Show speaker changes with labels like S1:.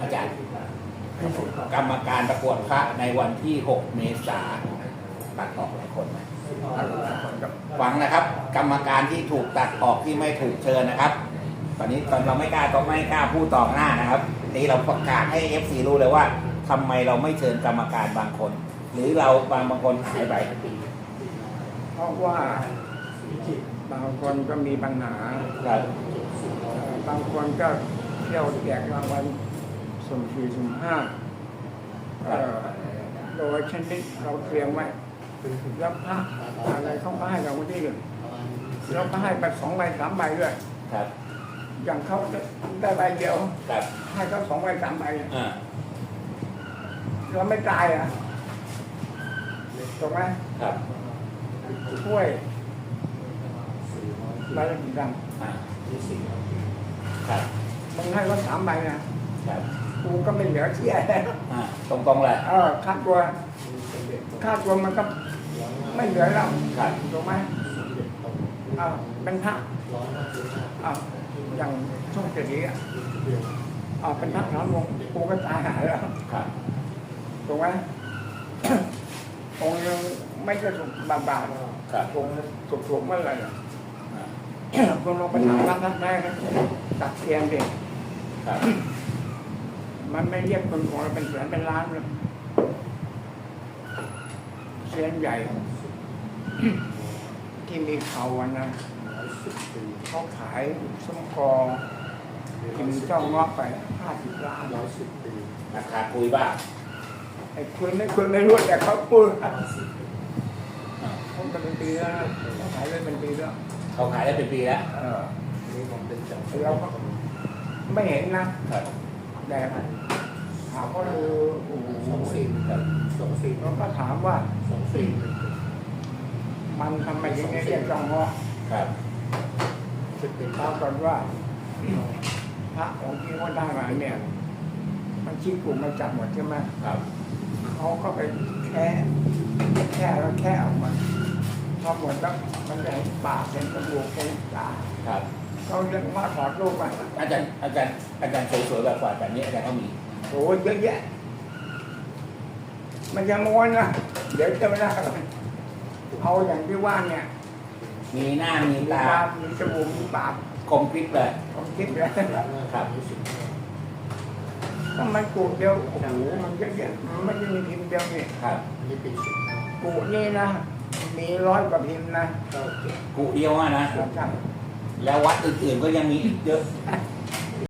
S1: อาจารย์กรรมการประกวดพระในวันที่ 6 เมษายนตัดออกหลายคนไหมฟังนะครับ กรรมการที่ถูกตัดออกที่ไม่ถูกเชิญนะครับ ตอนนี้ตอนเราไม่กล้าต้องไม่กล้าพูดต่อหน้านะครับนี่เราประกาศให้ FC รู้เลยว่าทำไมเราไม่เชิญกรรมการบางคน หรือเราบางบางคนหายไป
S2: เพราะว่าบางคนก็มีปัญหา
S1: ครับ
S2: บางคนก็เที่ยวแจกรางวัล สุ่มสี่สุ่มห้าเอ่อโดยชนิดเราเตรียมไว้แล้วพระอะไรเขาก็ให้เราที่หนึ่งเราก็ให้ไปสองใบสามใบด้วย
S1: ครับ
S2: อย่างเขาได้ใบเดียว
S1: ครับ
S2: ให้เขาสองใบสามใบ
S1: อ่า
S2: เราไม่ตายอะถูกไหม
S1: ครับ
S2: ช่วยใบละกี่ตังค์
S1: อ่าครับ
S2: มึงให้เขาสามใบนะครับ กูก็ไม่เหลือเชื่อแล้ว
S1: อ่าตรงๆเลย
S2: เออค่าตัวค่าตัวมันก็ไม่เหลือแล้ว
S1: ครับ
S2: ถูกไหมอ่าเป็นพระอ่าอย่างช่วงเจ็ดนี้อะอ่าเป็นพระน้ำวงกูก็ตายหายแล้ว
S1: ครับ
S2: ถูกไหมองค์ยังไม่ใช่ถูกบาบาท
S1: ครับ
S2: องค์ถูกถูกเมื่อไหร่อะ
S1: อ่า
S2: คุณลองไปถามรักรักแม่นะตักเทียนเด็ก
S1: ครับ
S2: มันไม่เรียกคนของเราเป็นแสนเป็นล้านเลยเซียนใหญ่ ที่มีเขาอะนะเขาขายส้มกอกินเจ้าเงาะไปห้าสิบล้าน
S1: ราคาคุยบ้าง
S2: ไอ้คุณไม่คุณไม่รู้แต่เขาพูด
S1: อ่า
S2: เขาเป็นปีแล้วนะเขาขายเลยเป็นปีแล้ว
S1: เขาขายได้เป็นปีแล้ว
S2: เออเราก็ไม่เห็นนะ
S1: ครับ
S2: แต่ถามว่าคือโอ้โห
S1: ครับ
S2: เราก็ถามว่ามันทำไมถึงได้เรียกเจ้าเงาะ
S1: ครับ
S2: ปรากฏว่าพระองค์ที่ว่าได้มาเนี่ย มันชี้กลุ่มมาจับหมดใช่ไหม
S1: ครับ
S2: เขาก็ไปแค่แค่แล้วแค่ออกมาพอหมดแล้วมันจะเห็นปากเห็นจมูกเห็นตา
S1: ครับ
S2: เขาเรียกว่าถอดรูปมา
S1: อาจารย์อาจารย์อาจารย์สวยๆแบบกว่าแบบนี้อาจารย์เขามี
S2: โอ้ยเยอะแยะ มันยังม้วนนะเดี๋ยวจะไม่ได้เอาอย่างที่ว่าเนี่ย
S1: มีหน้ามี
S2: มี
S1: ตา
S2: ตา มีจมูกมีปาก
S1: คมกริบเลย
S2: ผมคิดเลย
S1: ครับ
S2: ถ้ามันกูเดียวโอ้โหมันเยอะแยะมันไม่ได้มีพิมพ์เดียวนี่
S1: ครับ
S2: กูนี่นะมีร้อยกว่าพิมพ์นะ
S1: กุเดียวอะนะ
S2: ครับ
S1: แล้ววัดอื่นๆก็ยังมีอีกเยอะ